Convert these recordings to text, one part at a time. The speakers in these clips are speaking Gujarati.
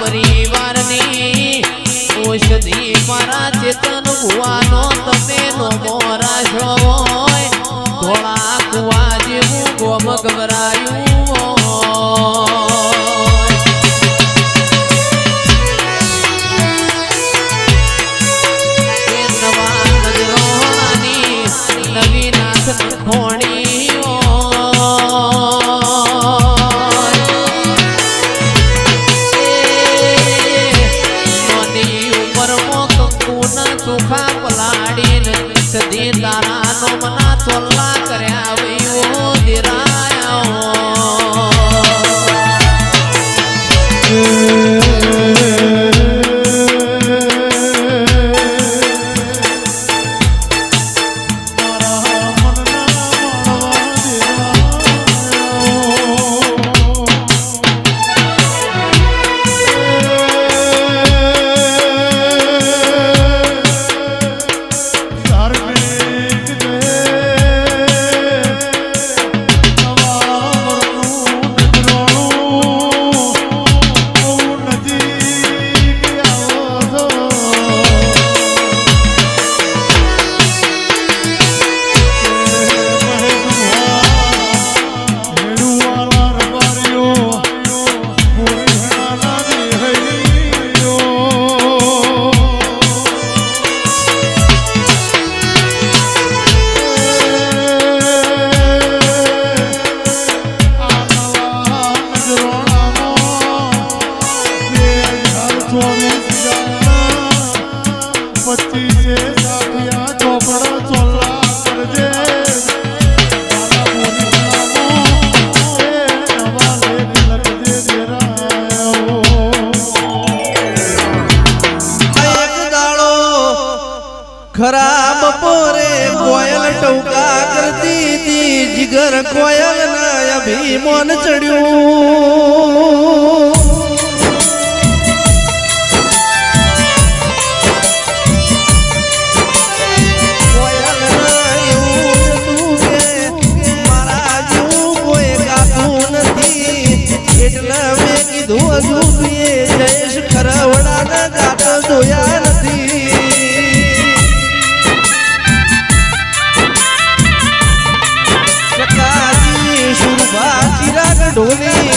પરિવારની ઔષધિ મારા ચેતન તમે નો મોરા છો ધોળા કુવા ગભરાયું. જીગર કોયલ ના અભિમાન ચડ્યું. એટલે મેં કીધું હજુ જયેશ ખરવડા ને ગાતો જોયા નથી. બાબા ચિરાગ ઢોલી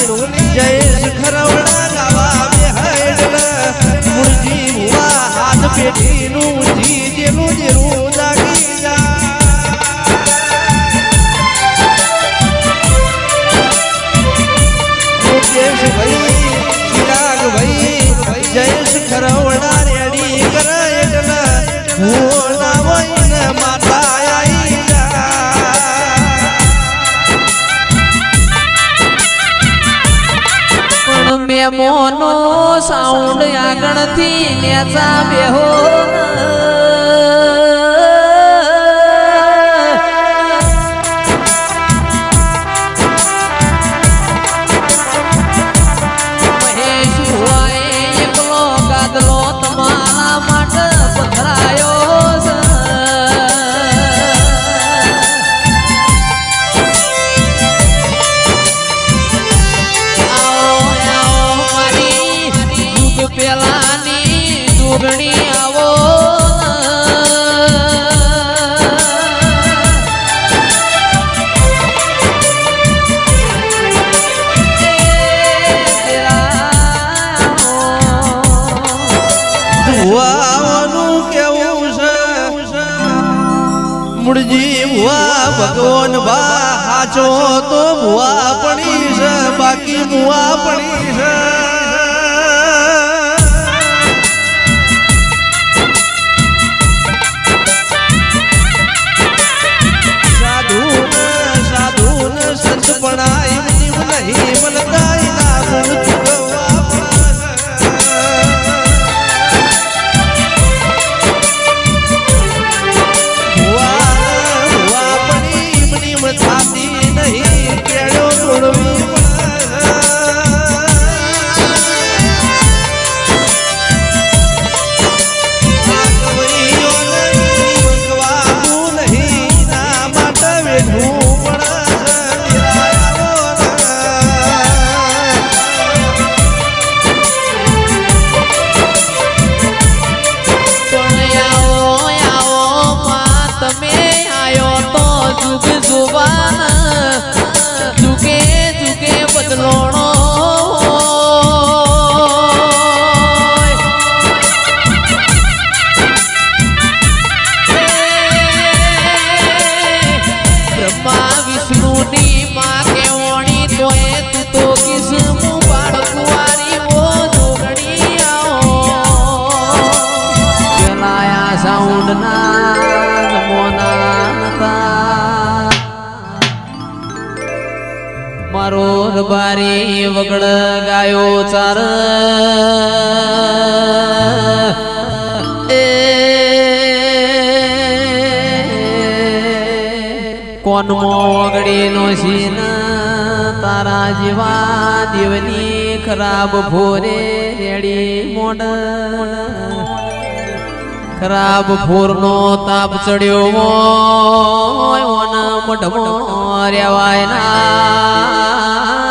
સાઉન્ડ આગળથી નેચા બેહો ભગવાન બા હાચો તો ભુઆ પડી છે બાકી ભુઆ પડી છે. મારો બારી વગડ ગાયો ચાર. કોનમો વગડી નો સીન તારા જેવા દેવની ખરાબ ભોરે રેડી મોડ ખરાબ ભોરનો તાપ ચડ્યો મઢમો રેવાય ના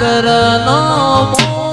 कर नाम